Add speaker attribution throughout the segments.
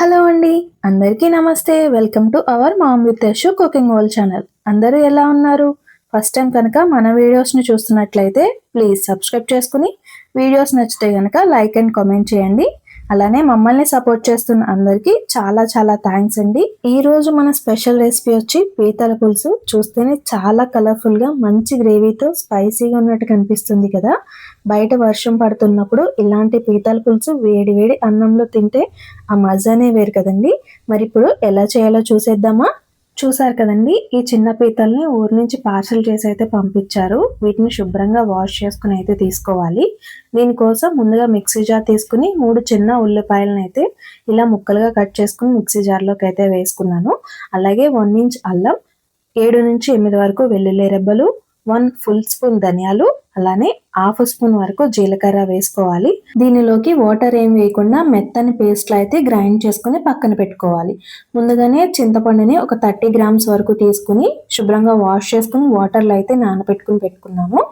Speaker 1: Hello అండి అందరికీ నమస్తే. Welcome to our mom with Yashu cooking world channel. అందరూ ఎలా ఉన్నారు? ఫస్ట్ టైం కనుక మన వీడియోస్ని చూస్తున్నట్లయితే ప్లీజ్ సబ్స్క్రైబ్ చేసుకుని వీడియోస్ నచ్చితే కనుక లైక్ అండ్ కామెంట్ చేయండి. అలానే మమ్మల్ని సపోర్ట్ చేస్తున్న అందరికీ చాలా చాలా థ్యాంక్స్ అండి. ఈ రోజు మన స్పెషల్ రెసిపీ వచ్చి పీతల పులుసు. చూస్తేనే చాలా కలర్ఫుల్గా మంచి గ్రేవీతో స్పైసీగా ఉన్నట్టు కనిపిస్తుంది కదా. బయట వర్షం పడుతున్నప్పుడు ఇలాంటి పీతల పులుసు వేడి వేడి అన్నంలో తింటే ఆ మజానే వేరు కదండి. మరి ఇప్పుడు ఎలా చేయాలో చూసేద్దామా? చూసారు కదండి ఈ చిన్న పీతల్ని ఊరి నుంచి పార్సల్ చేసి అయితే పంపించారు. వీటిని శుభ్రంగా వాష్ చేసుకుని అయితే తీసుకోవాలి. దీనికోసం ముందుగా మిక్సీ జార్ తీసుకుని మూడు చిన్న ఉల్లిపాయలను అయితే ఇలా ముక్కలుగా కట్ చేసుకుని మిక్సీ జార్లోకి అయితే వేసుకున్నాను. అలాగే వన్ ఇంచ్ అల్లం ఏడు నుంచి ఎనిమిది వరకు వెల్లుల్లి రెబ్బలు వన్ ఫుల్ స్పూన్ ధనియాలు అలానే హాఫ్ స్పూన్ వరకు జీలకర్ర వేసుకోవాలి. దీనిలోకి వాటర్ ఏం వేయకుండా మెత్తని పేస్ట్లు అయితే గ్రైండ్ చేసుకుని పక్కన పెట్టుకోవాలి. ముందుగానే చింతపండుని ఒక థర్టీ గ్రామ్స్ వరకు తీసుకుని శుభ్రంగా వాష్ చేసుకుని వాటర్లో అయితే నానబెట్టుకుని పెట్టుకున్నాము.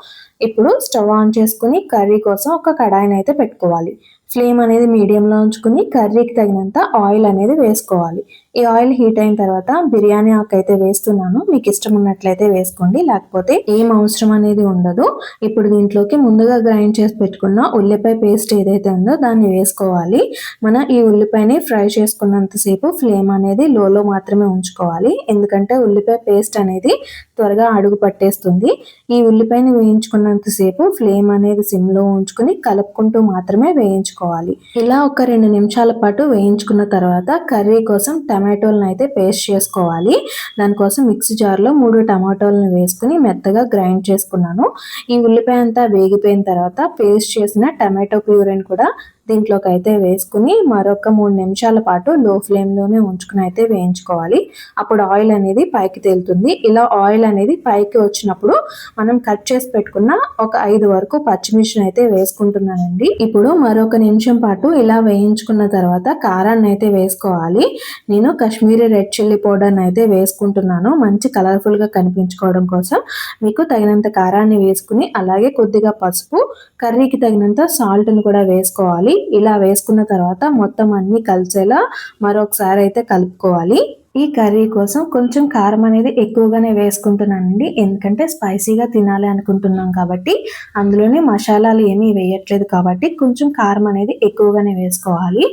Speaker 1: ఇప్పుడు స్టవ్ ఆన్ చేసుకుని కర్రీ కోసం ఒక కడాయిని అయితే పెట్టుకోవాలి. ఫ్లేమ్ అనేది మీడియంలో ఉంచుకుని కర్రీకి తగినంత ఆయిల్ అనేది వేసుకోవాలి. ఈ ఆయిల్ హీట్ అయిన తర్వాత బిర్యానీ ఆకు అయితే వేస్తున్నాను. మీకు ఇష్టం ఉన్నట్లయితే వేసుకోండి. లేకపోతే ఏం అవసరం అనేది ఉండదు. ఇప్పుడు దీంట్లోకి ముందుగా గ్రైండ్ చేసి పెట్టుకున్న ఉల్లిపాయ పేస్ట్ ఏదైతే ఉందో దాన్ని వేసుకోవాలి. మనం ఈ ఉల్లిపాయని ఫ్రై చేసుకున్నంతసేపు ఫ్లేమ్ అనేది లోలో మాత్రమే ఉంచుకోవాలి. ఎందుకంటే ఉల్లిపాయ పేస్ట్ అనేది త్వరగా అడుగు పట్టేస్తుంది. ఈ ఉల్లిపాయని వేయించుకున్నంతసేపు ఫ్లేమ్ అనేది సిమ్లో ఉంచుకుని కలుపుకుంటూ మాత్రమే వేయించుకోవాలి. ఇలా ఒక రెండు నిమిషాల పాటు వేయించుకున్న తర్వాత కర్రీ కోసం టమాటోలను అయితే పేస్ట్ చేసుకోవాలి. దానికోసం మిక్సీ జార్లో మూడు టమాటోలను వేసుకుని మెత్తగా గ్రైండ్ చేసుకున్నాను. ఈ ఉల్లిపాయ అంతా వేగిపోయిన తర్వాత పేస్ట్ చేసిన టమాటో ప్యూరిని కూడా దీంట్లోకి అయితే వేసుకుని మరొక మూడు నిమిషాల పాటు లో ఫ్లేమ్లోనే ఉంచుకుని అయితే వేయించుకోవాలి. అప్పుడు ఆయిల్ అనేది పైకి తేలుతుంది. ఇలా ఆయిల్ అనేది పైకి వచ్చినప్పుడు మనం కట్ చేసి పెట్టుకున్న ఒక ఐదు వరకు పచ్చిమిర్చిని అయితే వేసుకుంటున్నానండి. ఇప్పుడు మరొక నిమిషం పాటు ఇలా వేయించుకున్న తర్వాత కారాన్ని అయితే వేసుకోవాలి. నేను కాశ్మీరీ రెడ్ చిల్లీ పౌడర్ని అయితే వేసుకుంటున్నాను. మంచి కలర్ఫుల్గా కనిపించుకోవడం కోసం మీకు తగినంత కారాన్ని వేసుకుని అలాగే కొద్దిగా పసుపు కర్రీకి తగినంత సాల్ట్ని కూడా వేసుకోవాలి. ఇలా వేసుకున్న తర్వాత మొత్తం అన్ని కలిసేలా మరొకసారి అయితే కలుపుకోవాలి. ఈ కర్రీ కోసం కొంచెం కారం అనేది ఎక్కువగానే వేసుకుంటున్నానండి. ఎందుకంటే స్పైసీగా తినాలి అనుకుంటున్నాం కాబట్టి అందులోనే మసాలాలు ఏమీ వేయట్లేదు కాబట్టి కొంచెం కారం అనేది ఎక్కువగానే వేసుకోవాలి.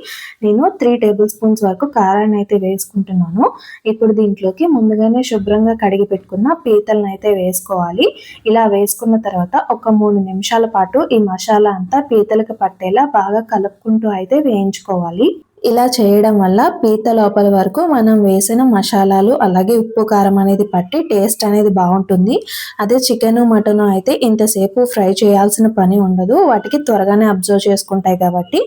Speaker 1: నేను త్రీ టేబుల్ స్పూన్స్ వరకు కారాన్ని అయితే వేసుకుంటున్నాను. ఇప్పుడు దీంట్లోకి ముందుగానే శుభ్రంగా కడిగి పెట్టుకున్న పీతలను అయితే వేసుకోవాలి. ఇలా వేసుకున్న తర్వాత ఒక మూడు నిమిషాల పాటు ఈ మసాలా అంతా పీతలకు పట్టేలా బాగా కలుపుకుంటూ అయితే వేయించుకోవాలి. ఇలా చేయడం వల్ల పీత లోపల వరకు మనం వేసిన మసాలాలు అలాగే ఉప్పు కారం అనేది పట్టి టేస్ట్ అనేది బాగుంటుంది. అదే చికెన్ మటన్ అయితే ఇంతసేపు ఫ్రై చేయాల్సిన పని ఉండదు. వాటికి త్వరగానే అబ్జర్వ్ చేసుకుంటాయి కాబట్టి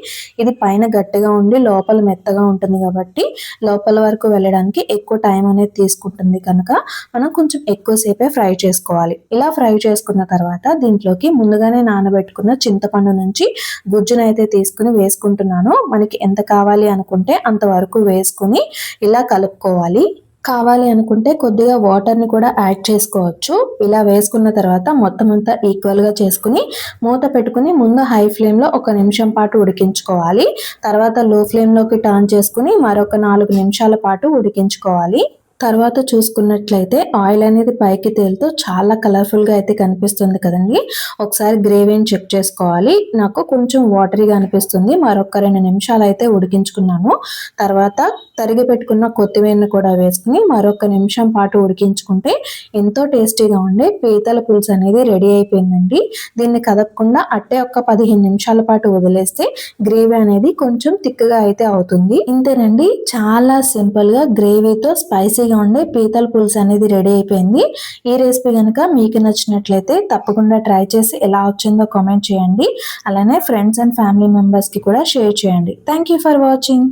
Speaker 1: ఇది పైన గట్టిగా ఉండి లోపల మెత్తగా ఉంటుంది కాబట్టి లోపల వరకు వెళ్ళడానికి ఎక్కువ టైం అనేది తీసుకుంటుంది కనుక మనం కొంచెం ఎక్కువసేపే ఫ్రై చేసుకోవాలి. ఇలా ఫ్రై చేసుకున్న తర్వాత దీంట్లోకి ముందుగానే నానబెట్టుకున్న చింతపండు నుంచి గుజ్జునైతే తీసుకుని వేసుకుంటున్నాను. మనకి ఎంత కావాలి కావాలి అనుకుంటే అంతవరకు వేసుకుని ఇలా కలుపుకోవాలి. కావాలి అనుకుంటే కొద్దిగా వాటర్ని కూడా యాడ్ చేసుకోవచ్చు. ఇలా వేసుకున్న తర్వాత మొత్తం అంతా ఈక్వల్గా చేసుకుని మూత పెట్టుకుని ముందు హై ఫ్లేమ్లో ఒక నిమిషం పాటు ఉడికించుకోవాలి. తర్వాత లో ఫ్లేమ్లోకి టర్న్ చేసుకుని మరొక నాలుగు నిమిషాల పాటు ఉడికించుకోవాలి. తర్వాత చూసుకున్నట్లయితే ఆయిల్ అనేది పైకి తేలుతూ చాలా కలర్ఫుల్గా అయితే కనిపిస్తుంది కదండి. ఒకసారి గ్రేవీని చెక్ చేసుకోవాలి. నాకు కొంచెం వాటరీగా అనిపిస్తుంది. మరొక రెండు నిమిషాలు అయితే ఉడికించుకున్నాను. తర్వాత తరిగి పెట్టుకున్న కొత్తిమీరని కూడా వేసుకుని మరొక నిమిషం పాటు ఉడికించుకుంటే ఎంతో టేస్టీగా ఉండే పీతల పులుసు అనేది రెడీ అయిపోయిందండి. దీన్ని కదపకుండా అట్టే ఒక పదిహేను నిమిషాల పాటు వదిలేస్తే గ్రేవీ అనేది కొంచెం తిక్కగా అయితే అవుతుంది. ఇంతేనండి. చాలా సింపుల్గా గ్రేవీతో స్పైసీ టేస్టీగా ఉండే పీతల పులుసు అనేది రెడీ అయిపోయింది. ఈ రెసిపీ కనుక మీకు నచ్చినట్లయితే తప్పకుండా ట్రై చేసి ఎలా వచ్చిందో కామెంట్ చేయండి. అలానే ఫ్రెండ్స్ అండ్ ఫ్యామిలీ మెంబర్స్కి కూడా షేర్ చేయండి. Thank for watching.